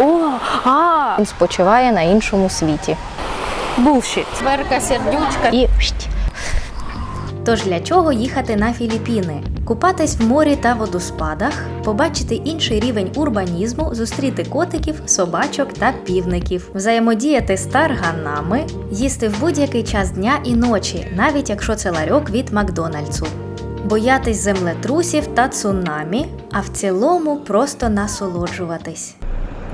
О, а, Він спочиває на іншому світі. булшіт. Верка сердючка і. Тож для чого їхати на Філіппіни? Купатись в морі та водоспадах, побачити інший рівень урбанізму, зустріти котиків, собачок та півників, взаємодіяти з тарганами, їсти в будь-який час дня і ночі, навіть якщо це ларьок від Макдональдсу, боятись землетрусів та цунамі, а в цілому просто насолоджуватись.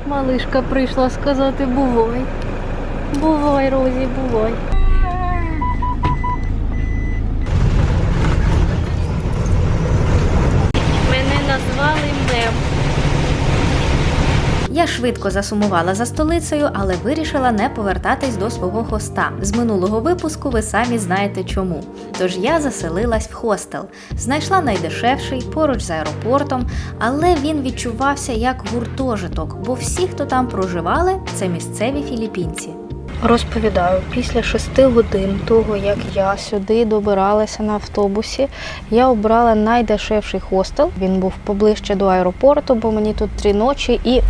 Малишка прийшла сказати бувай. Бувай, Розі, бувай. Швидко засумувала за столицею, але вирішила не повертатись до свого хоста. З минулого випуску ви самі знаєте чому. Тож я заселилась в хостел, знайшла найдешевший поруч з аеропортом, але він відчувався як гуртожиток, бо всі, хто там проживали, це місцеві філіппінці. Розповідаю, після шести годин того, як я сюди добиралася на автобусі, я обрала найдешевший хостел. Він був поближче до аеропорту, бо мені тут три ночі і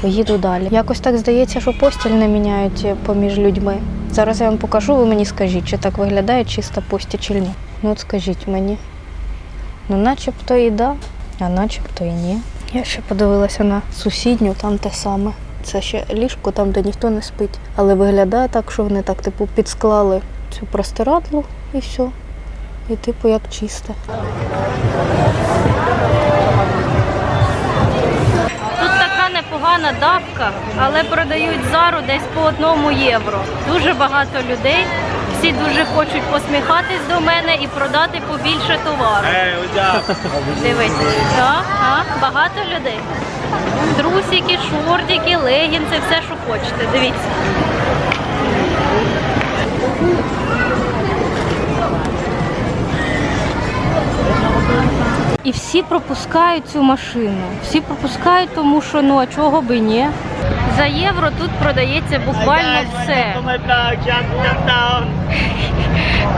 поїду далі. Якось так здається, що постіль не міняють поміж людьми. Зараз я вам покажу, ви мені скажіть, чи так виглядає чиста постіль чи ні. Ну от скажіть мені. Ну, начебто і да, а начебто і ні. Я ще подивилася на сусідню, там те саме. Це ще ліжко там, де ніхто не спить. Але виглядає так, що вони так, типу, підсклали цю простирадлу і все. І типу як чисте. Непогана давка, але продають зару десь по одному євро. Дуже багато людей. Всі дуже хочуть посміхатись до мене і продати побільше товару. Дивись, так, так, багато людей. Трусики, шортики, легінси, все, що хочете. Дивіться. І всі пропускають цю машину. Всі пропускають, тому що ну а чого би ні. За євро тут продається буквально все.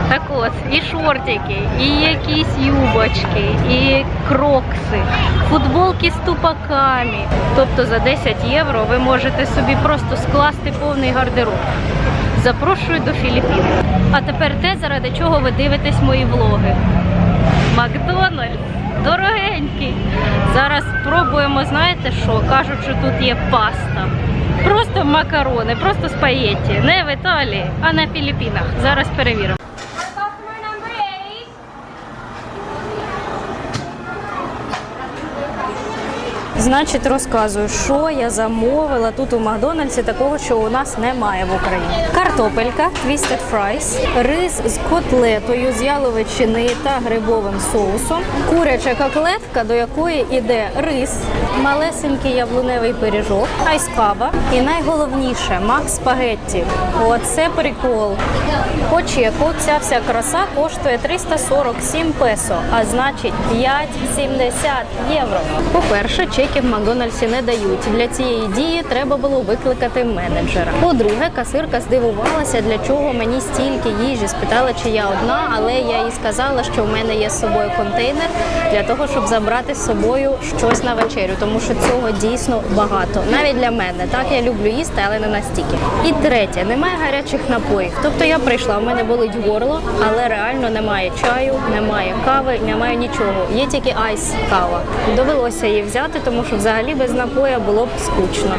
Так от, і шортики, і якісь юбочки, і крокси, футболки з тупаками. Тобто за 10 євро ви можете собі просто скласти повний гардероб. Запрошую до Філіппін. А тепер те, заради чого ви дивитесь мої влоги. Дорогенький. Зараз спробуємо, знаєте що? Кажуть, що тут є паста. Просто макарони, просто спаєті. Не в Італії, а на Філіппінах. Зараз перевіримо. Значить, розказую, що я замовила тут у Макдональдсі, такого, що у нас немає в Україні. Картопелька, twisted fries, рис з котлетою з яловичини та грибовим соусом, куряча котлетка, до якої йде рис, малесенький яблуневий пиріжок, айскава і найголовніше мак спагетті. Оце прикол. По чеку ця вся краса коштує 347 песо, а значить 5,70 євро. По-перше, чеків в Макдональдсі не дають. Для цієї дії треба було викликати менеджера. По-друге, касирка здивувалася, для чого мені стільки їжі. Спитала, чи я одна, але я їй сказала, що в мене є з собою контейнер для того, щоб забрати з собою щось на вечерю, тому що цього дійсно багато. Навіть для мене. Так я люблю їсти, але не настільки. І третє, немає гарячих напоїв. Тобто я прийшла, в мене болить горло, але реально немає чаю, немає кави, немає нічого. Є тільки айс кава. Довелося її взяти, тому що взагалі без напоя було б скучно.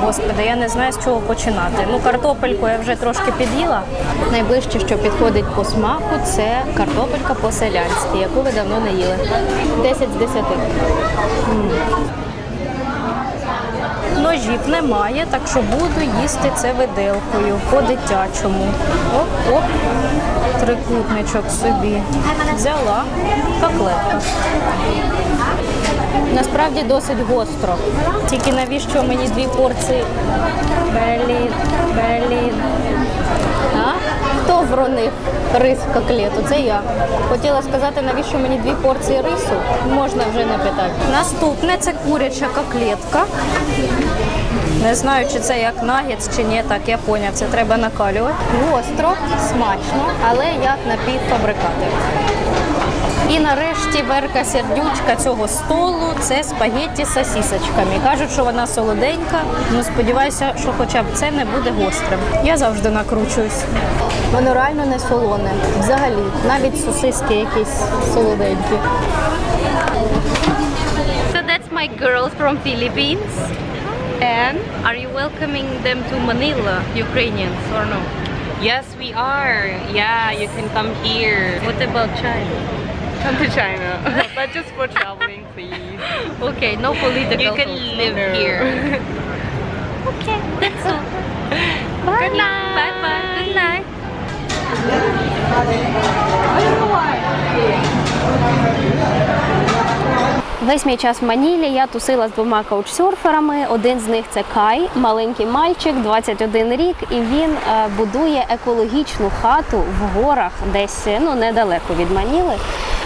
Господи, я не знаю з чого починати. Ну, картопельку я вже трошки під'їла. Найближче, що підходить по смаку, це картопелька по-селянськи, яку ви давно не їли. 10 з 10. М. Ножів немає, так що буду їсти це виделкою по-дитячому. Оп-оп, трикутничок собі. Взяла котлетка. Насправді досить гостро. Тільки навіщо мені дві порції? Блін, блін. А? Хто вронив рис в коклету? Це я. Хотіла сказати, навіщо мені дві порції рису? Можна вже не питати. Наступне це куряча коклетка. Не знаю, чи це як нагетс, чи ні. Так, я поняв, це треба накалювати. Гостро, смачно, але як напівфабрикати. І нарешті верка сердючка цього столу це спагетті з сосісочками. Кажуть, що вона солоденька. Ну сподіваюся, що хоча б це не буде гострим. Я завжди накручуюсь. Воно реально не солоне. Взагалі, навіть сосиски якісь солоденькі. So that's my girls from Philippines. And are you welcoming them to Manila, Ukrainians or no? Yes, we are. Yeah, you can come here. What about China? Come to China, but just for traveling, please. Okay, no political. You can talks. live here. Okay, that's all. Bye. Good night. Bye bye. Good night. Весь мій час в Манілі я тусила з двома каучсерферами. Один з них це Кай, маленький мальчик, 21 рік, і він е, будує екологічну хату в горах, десь ну недалеко від Маніли.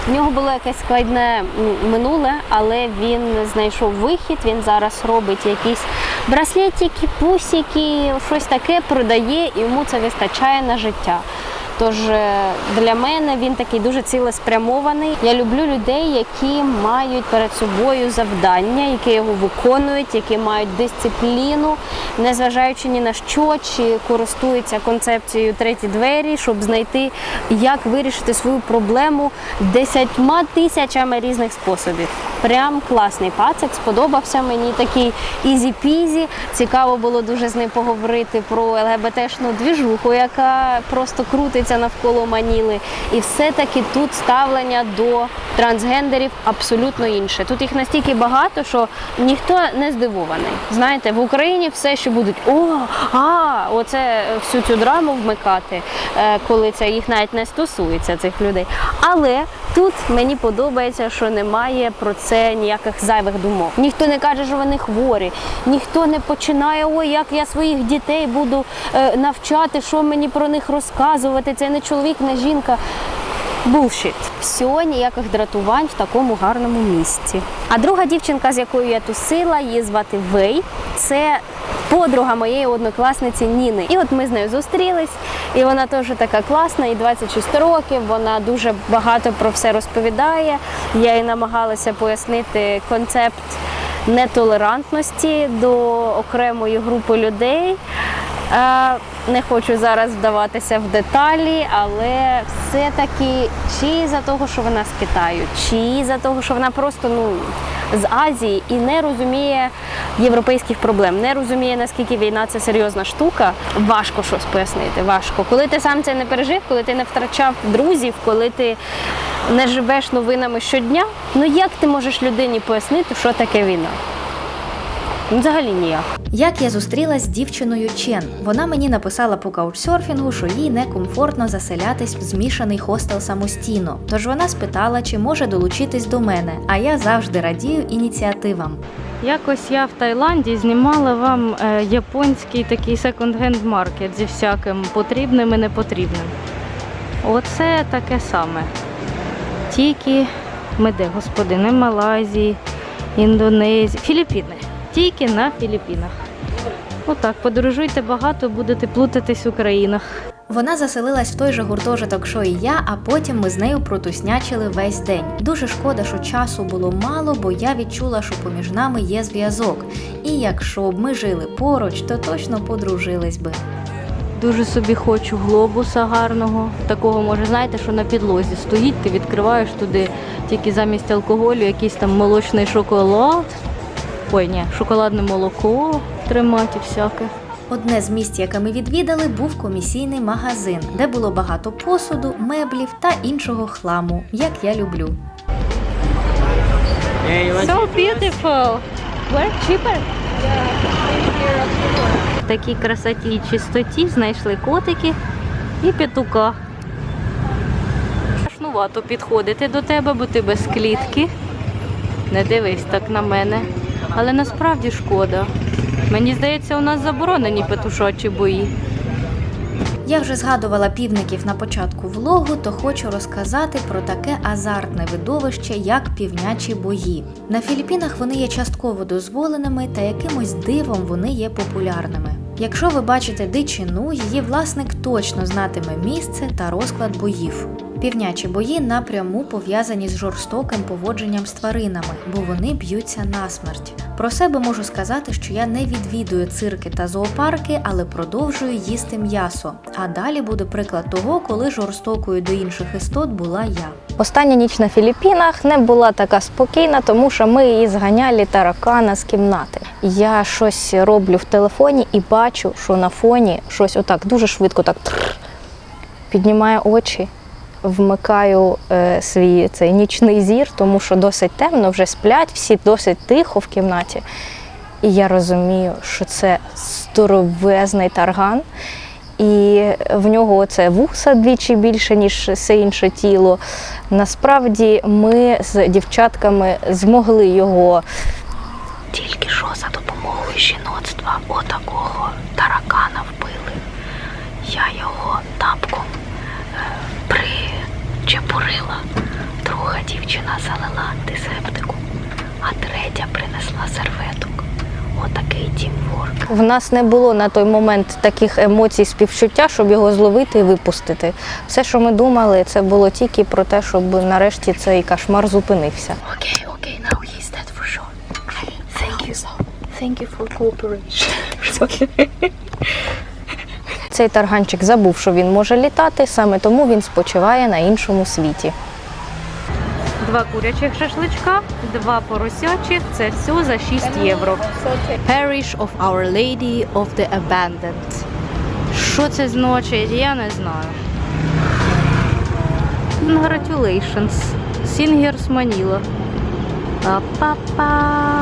В нього було якесь складне минуле, але він знайшов вихід. Він зараз робить якісь браслетики, пусики, щось таке продає, і йому це вистачає на життя. Тож е, для мене він такий дуже цілеспрямований. Я люблю людей, які мають перед собою завдання, які його виконують, які мають дисципліну, незважаючи ні на що, чи користуються концепцією треті двері, щоб знайти, як вирішити свою проблему десятьма тисячами різних способів. Прям класний пацик, сподобався мені такий ізі-пізі. Цікаво було дуже з ним поговорити про ЛГБТшну двіжуху, яка просто крутиться навколо Маніли. І все-таки тут ставлення до трансгендерів абсолютно інше. Тут їх настільки багато, що ніхто не здивований. Знаєте, в Україні все, що будуть о, а, оце всю цю драму вмикати, е, коли це їх навіть не стосується цих людей. Але тут мені подобається, що немає про це ніяких зайвих думок. Ніхто не каже, що вони хворі, ніхто не починає, ой, як я своїх дітей буду е, навчати, що мені про них розказувати. Це не чоловік, не жінка. Булшіт. Все, ніяких дратувань в такому гарному місці. А друга дівчинка, з якою я тусила, її звати Вей. Це подруга моєї однокласниці Ніни. І от ми з нею зустрілись, і вона теж така класна, їй 26 років. Вона дуже багато про все розповідає. Я їй намагалася пояснити концепт нетолерантності до окремої групи людей. Не хочу зараз вдаватися в деталі, але все-таки чи за того, що вона з Китаю, чи за того, що вона просто ну, з Азії і не розуміє європейських проблем, не розуміє, наскільки війна це серйозна штука, важко щось пояснити. Важко. Коли ти сам це не пережив, коли ти не втрачав друзів, коли ти не живеш новинами щодня, ну як ти можеш людині пояснити, що таке війна? Взагалі ніяк. Як я зустрілась з дівчиною Чен, вона мені написала по каучсерфінгу, що їй некомфортно заселятись в змішаний хостел самостійно. Тож вона спитала, чи може долучитись до мене, а я завжди радію ініціативам. Якось я в Таїланді знімала вам е, японський такий секонд-хенд маркет зі всяким потрібним і непотрібним. Оце таке саме. Тільки ми де, господи, не Малайзії, Індонезії, Філіппіни. Тільки на Філіппінах. Отак, подорожуйте багато, будете плутатись у країнах. Вона заселилась в той же гуртожиток, що і я, а потім ми з нею протуснячили весь день. Дуже шкода, що часу було мало, бо я відчула, що поміж нами є зв'язок. І якщо б ми жили поруч, то точно подружились би. Дуже собі хочу глобуса гарного. Такого може, знаєте, що на підлозі стоїть, ти відкриваєш туди тільки замість алкоголю якийсь там молочний шоколад. Ой, ні, шоколадне молоко тримати всяке. Одне з місць, яке ми відвідали, був комісійний магазин, де було багато посуду, меблів та іншого хламу, як я люблю. So beautiful. Where cheaper? В такій красоті і чистоті знайшли котики і петука. Страшнувато підходити до тебе, бо ти без клітки. Не дивись так на мене. Але насправді шкода. Мені здається, у нас заборонені петушачі бої. Я вже згадувала півників на початку влогу, то хочу розказати про таке азартне видовище, як півнячі бої. На Філіппінах вони є частково дозволеними та якимось дивом вони є популярними. Якщо ви бачите дичину, її власник точно знатиме місце та розклад боїв. Півнячі бої напряму пов'язані з жорстоким поводженням з тваринами, бо вони б'ються насмерть. Про себе можу сказати, що я не відвідую цирки та зоопарки, але продовжую їсти м'ясо. А далі буде приклад того, коли жорстокою до інших істот була я. Остання ніч на Філіппінах не була така спокійна, тому що ми її зганяли таракана з кімнати. Я щось роблю в телефоні і бачу, що на фоні щось отак дуже швидко так тррр, піднімає очі. Вмикаю е, свій цей нічний зір, тому що досить темно, вже сплять, всі досить тихо в кімнаті. І я розумію, що це здоровезний тарган, і в нього оце вуса двічі більше, ніж все інше тіло. Насправді ми з дівчатками змогли його тільки що за допомогою жіноцтва отакого таракана вбили. Я його тапком причепурила. Друга дівчина залила антисептику, а третя принесла серветок. Отакий тімворк. В нас не було на той момент таких емоцій співчуття, щоб його зловити і випустити. Все, що ми думали, це було тільки про те, щоб нарешті цей кошмар зупинився. Окей, окей, now he's dead for sure. Thank you. Thank you for cooperation. Цей тарганчик забув, що він може літати, саме тому він спочиває на іншому світі. Два курячих шашличка, два поросячих. Це все за 6 євро. Parish of Our Lady of the Abandoned. Що це значить, я не знаю. Congratulations. Singers Manila. Па-па-па.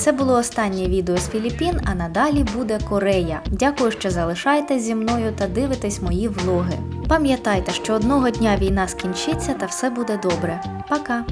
Це було останнє відео з Філіппін, а надалі буде Корея. Дякую, що залишаєтесь зі мною та дивитесь мої влоги. Пам'ятайте, що одного дня війна скінчиться та все буде добре. Пока!